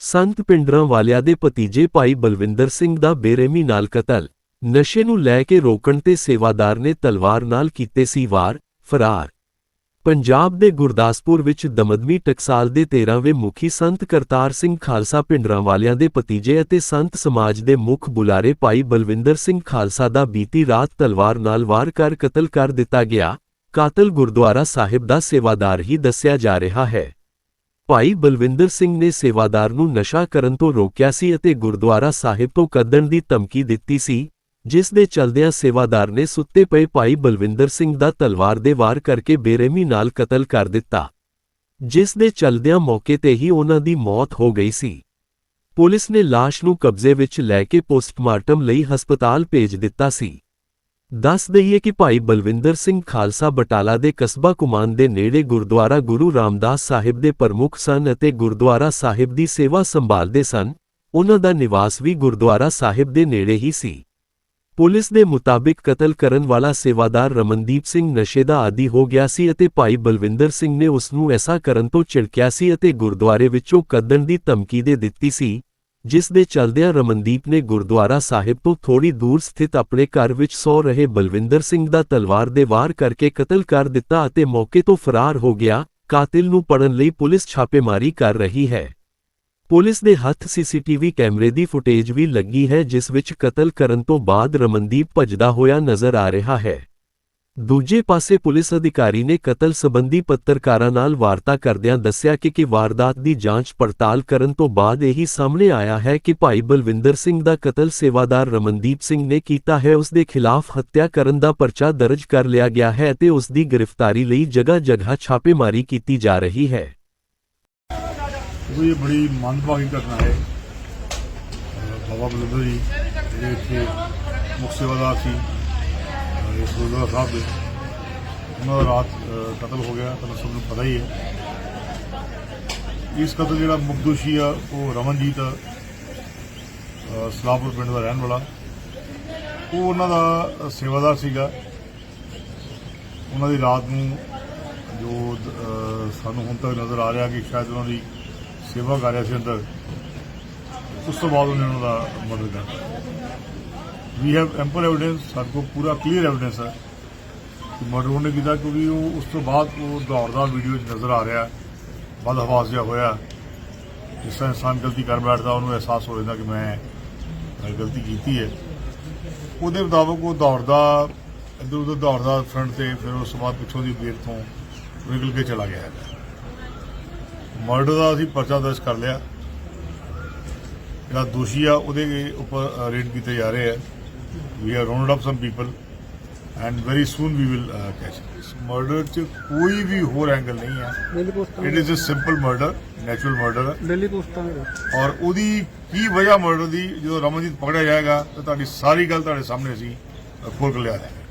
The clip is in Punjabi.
ਸੰਤ ਪਿੰਡਰਾਂ ਵਾਲਿਆਂ ਦੇ ਭਤੀਜੇ ਭਾਈ ਬਲਵਿੰਦਰ ਸਿੰਘ ਦਾ ਬੇਰਹਿਮੀ ਨਾਲ ਕਤਲ। ਨਸ਼ੇ ਨੂੰ ਲੈ ਕੇ ਰੋਕਣ ਤੇ ਸੇਵਾਦਾਰ ਨੇ ਤਲਵਾਰ ਨਾਲ ਕੀਤੇ ਸੀ ਵਾਰ, ਫਰਾਰ। ਪੰਜਾਬ ਦੇ ਗੁਰਦਾਸਪੁਰ ਵਿੱਚ ਦਮਦਮੀ ਟਕਸਾਲ ਦੇ 13ਵੇਂ ਮੁਖੀ ਸੰਤ ਕਰਤਾਰ ਸਿੰਘ ਖਾਲਸਾ ਪਿੰਡਰਾਂ ਵਾਲਿਆਂ ਦੇ ਭਤੀਜੇ ਅਤੇ ਸੰਤ ਸਮਾਜ ਦੇ ਮੁੱਖ ਬੁਲਾਰੇ ਭਾਈ ਬਲਵਿੰਦਰ ਸਿੰਘ ਖਾਲਸਾ ਦਾ ਬੀਤੀ ਰਾਤ ਤਲਵਾਰ ਨਾਲ ਵਾਰ ਕਰ ਕਤਲ ਕਰ ਦਿੱਤਾ ਗਿਆ। ਕਾਤਲ ਗੁਰਦੁਆਰਾ ਸਾਹਿਬ ਦਾ ਸੇਵਾਦਾਰ ਹੀ ਦੱਸਿਆ ਜਾ ਰਿਹਾ ਹੈ। ਭਾਈ ਬਲਵਿੰਦਰ ਸਿੰਘ ਨੇ ਸੇਵਾਦਾਰ ਨੂੰ ਨਸ਼ਾ ਕਰਨ ਤੋਂ ਰੋਕਿਆ ਸੀ ਅਤੇ ਗੁਰਦੁਆਰਾ ਸਾਹਿਬ ਤੋਂ ਕੱਢਣ ਦੀ ਧਮਕੀ ਦਿੱਤੀ ਸੀ। ਜਿਸ ਦੇ ਚਲਦਿਆਂ ਸੇਵਾਦਾਰ ਨੇ ਸੁੱਤੇ ਪਏ ਭਾਈ ਬਲਵਿੰਦਰ ਸਿੰਘ ਦਾ ਤਲਵਾਰ ਦੇ ਵਾਰ ਕਰਕੇ ਬੇਰਹਿਮੀ ਨਾਲ ਕਤਲ ਕਰ ਦਿੱਤਾ। ਜਿਸ ਦੇ ਚਲਦਿਆਂ ਮੌਕੇ ਤੇ ਹੀ ਉਹਨਾਂ ਦੀ ਮੌਤ ਹੋ ਗਈ ਸੀ। ਪੁਲਿਸ ਨੇ ਲਾਸ਼ ਨੂੰ ਕਬਜ਼ੇ ਵਿੱਚ ਲੈ ਕੇ ਪੋਸਟਮਾਰਟਮ ਲਈ ਹਸਪਤਾਲ ਭੇਜ ਦਿੱਤਾ ਸੀ। ਦੱਸ ਦਈਏ ਕਿ ਭਾਈ ਬਲਵਿੰਦਰ ਸਿੰਘ ਖਾਲਸਾ ਬਟਾਲਾ ਦੇ ਕਸਬਾ ਕੁਮਾਨ ਦੇ ਨੇੜੇ ਗੁਰਦੁਆਰਾ ਗੁਰੂ ਰਾਮਦਾਸ ਸਾਹਿਬ ਦੇ ਪ੍ਰਮੁੱਖ ਸਨ ਅਤੇ ਗੁਰਦੁਆਰਾ ਸਾਹਿਬ ਦੀ ਸੇਵਾ ਸੰਭਾਲਦੇ ਸਨ। ਉਹਨਾਂ ਦਾ ਨਿਵਾਸ ਵੀ ਗੁਰਦੁਆਰਾ ਸਾਹਿਬ ਦੇ ਨੇੜੇ ਹੀ ਸੀ। ਪੁਲਿਸ ਦੇ ਮੁਤਾਬਿਕ ਕਤਲ ਕਰਨ ਵਾਲਾ ਸੇਵਾਦਾਰ ਰਮਨਦੀਪ ਸਿੰਘ ਨਸ਼ੇ ਦਾ ਆਦੀ ਹੋ ਗਿਆ ਸੀ ਅਤੇ ਭਾਈ ਬਲਵਿੰਦਰ ਸਿੰਘ ਨੇ ਉਸ ਨੂੰ ਐਸਾ ਕਰਨ ਤੋਂ ਝਿੜਕਿਆ ਸੀ ਅਤੇ ਗੁਰਦੁਆਰੇ ਵਿੱਚੋਂ ਕੱਢਣ ਦੀ ਧਮਕੀ ਦੇ ਦਿੱਤੀ ਸੀ, ਜਿਸ ਦੇ ਚਲਦਿਆਂ ਰਮਨਦੀਪ ਨੇ ਗੁਰਦੁਆਰਾ ਸਾਹਿਬ ਤੋਂ ਥੋੜੀ ਦੂਰ ਸਥਿਤ ਆਪਣੇ ਘਰ ਵਿੱਚ ਸੌ ਰਹੇ ਬਲਵਿੰਦਰ ਸਿੰਘ ਦਾ ਤਲਵਾਰ ਦੇ ਵਾਰ ਕਰਕੇ ਕਤਲ ਕਰ ਦਿੱਤਾ ਅਤੇ ਮੌਕੇ ਤੋਂ ਫਰਾਰ ਹੋ ਗਿਆ, ਕਾਤਿਲ ਨੂੰ ਪੜਨ ਲਈ ਪੁਲਿਸ ਛਾਪੇਮਾਰੀ ਕਰ ਰਹੀ ਹੈ। ਪੁਲਿਸ ਦੇ ਹੱਥ ਸੀਸੀਟੀਵੀ ਕੈਮਰੇ ਦੀ ਫੁਟੇਜ ਵੀ ਲੱਗੀ ਹੈ, ਜਿਸ ਵਿੱਚ ਕਤਲ ਕਰਨ ਤੋਂ ਬਾਅਦ ਰਮਨਦੀਪ ਭੱਜਦਾ ਹੋਇਆ ਨਜ਼ਰ ਆ ਰਿਹਾ ਹੈ। ਦੂਜੇ ਪਾਸੇ ਪੁਲਿਸ ਅਧਿਕਾਰੀ ਨੇ ਕਤਲ ਸੰਬੰਧੀ ਪੱਤਰਕਾਰਾਂ ਨਾਲ ਵਾਰਤਾ ਕਰਦਿਆਂ ਦੱਸਿਆ ਕਿ ਕਿ ਵਾਰਦਾਤ ਦੀ ਜਾਂਚ ਪੜਤਾਲ ਕਰਨ ਤੋਂ ਬਾਅਦ ਇਹੀ ਸਾਹਮਣੇ ਆਇਆ ਹੈ ਕਿ ਭਾਈ ਬਲਵਿੰਦਰ ਸਿੰਘ ਦਾ ਕਤਲ ਸੇਵਾਦਾਰ ਰਮਨਦੀਪ ਸਿੰਘ ਨੇ ਕੀਤਾ ਹੈ। ਉਸ ਦੇ ਖਿਲਾਫ ਹੱਤਿਆ ਕਰਨ ਦਾ ਪਰਚਾ ਦਰਜ ਕਰ ਲਿਆ ਗਿਆ ਹੈ ਅਤੇ ਉਸ ਦੀ ਗ੍ਰਿਫਤਾਰੀ ਲਈ ਜਗ੍ਹਾ-ਜਗ੍ਹਾ ਛਾਪੇਮਾਰੀ ਕੀਤੀ ਜਾ ਰਹੀ ਹੈ। ਦੇਖੋ ਇਹ ਬੜੀ ਮੰਦਭਾਗੀ ਘਟਨਾ ਹੈ। ਬਾਬਾ ਬਲਵਿੰਦਰ ਜੀ ਜਿਹੜੇ ਇੱਥੇ ਮੁੱਖ ਸੇਵਾਦਾਰ ਸੀ ਇਸ ਗੁਰਦੁਆਰਾ ਸਾਹਿਬ ਦੇ ਉਹਨਾਂ ਦਾ ਰਾਤ ਕਤਲ ਹੋ ਗਿਆ ਤੁਹਾਨੂੰ ਸਭ ਨੂੰ ਪਤਾ ਹੀ ਹੈ। ਇਸ ਕਤਲ ਜਿਹੜਾ ਮੁੱਖ ਦੋਸ਼ੀ ਆ ਉਹ ਰਮਨਜੀਤ ਆ, ਸਲਾਹਪੁਰ ਪਿੰਡ ਦਾ ਰਹਿਣ ਵਾਲਾ। ਉਹ ਉਹਨਾਂ ਦਾ ਸੇਵਾਦਾਰ ਸੀਗਾ। ਉਹਨਾਂ ਦੀ ਰਾਤ ਨੂੰ ਜੋ ਸਾਨੂੰ ਹੁਣ ਤੱਕ ਨਜ਼ਰ ਆ ਰਿਹਾ ਕਿ ਸ਼ਾਇਦ ਉਹਨਾਂ ਦੀ ਸੇਵਾ ਕਰ ਰਿਹਾ ਸੀ ਅੰਦਰ। ਉਸ ਤੋਂ ਬਾਅਦ ਉਹਨੇ ਉਹਨਾਂ ਦਾ ਮਰਡਰ ਕਰ ਵੀ ਹੈਵ ਐਂਪਲ ਐਵੀਡੈਂਸ ਸਾਡੇ ਕੋਲ ਪੂਰਾ ਕਲੀਅਰ ਐਵੀਡੈਂਸ ਹੈ। ਕਿ ਮਰਡਰ ਉਹਨੇ ਕੀਤਾ ਕਿਉਂਕਿ ਉਹ ਉਸ ਤੋਂ ਬਾਅਦ ਉਹ ਦੌੜਦਾ ਵੀਡੀਓ 'ਚ ਨਜ਼ਰ ਆ ਰਿਹਾ ਬਦ ਹਵਾਸ ਜਿਹਾ ਹੋਇਆ। ਜਿਸ ਤਰ੍ਹਾਂ ਇਨਸਾਨ ਗਲਤੀ ਕਰ ਬੈਠਦਾ, ਉਹਨੂੰ ਅਹਿਸਾਸ ਹੋ ਜਾਂਦਾ ਕਿ ਮੈਂ ਗਲਤੀ ਕੀਤੀ ਹੈ। ਉਹਦੇ ਮੁਤਾਬਕ ਉਹ ਦੌੜਦਾ ਇੱਧਰ ਉੱਧਰ ਦੌੜਦਾ ਫਰੰਟ ਤੇ ਫਿਰ ਉਸ ਤੋਂ ਬਾਅਦ ਪਿੱਛੋਂ ਦੀ ਗੇਟ ਤੋਂ ਨਿਕਲ ਕੇ ਚਲਾ ਗਿਆ ਹੈਗਾ ਮਰਡਰ ਦਾ ਅਸੀਂ ਪਰਚਾ ਦਰਜ ਕਰ ਲਿਆ। ਜਿਹੜਾ ਦੋਸ਼ੀ ਆ ਉਹਦੇ ਉੱਪਰ ਰੇਡ ਕੀਤੇ ਜਾ ਰਹੇ ਆ। We are round up some people and very soon we will catch ਇਸ ਮਰਡਰ 'ਚ ਕੋਈ ਵੀ ਹੋਰ ਐਂਗਲ ਨਹੀਂ ਹੈ it is a simple murder natural murder daily ਪੋਸਟਾਂ ਮੇਰੇ ਔਰ ਉਹਦੀ ਕੀ ਵਜ੍ਹਾ ਮਰਡਰ ਦੀ ਜਦੋਂ ਰਮਨਜੀਤ ਪਕੜਿਆ ਜਾਏਗਾ ਤਾਂ ਤੁਹਾਡੀ ਸਾਰੀ ਗੱਲ ਤੁਹਾਡੇ ਸਾਹਮਣੇ ਅਸੀਂ ਖੋਲ ਕੇ ਲਿਆ ਦੇਵਾਂਗੇ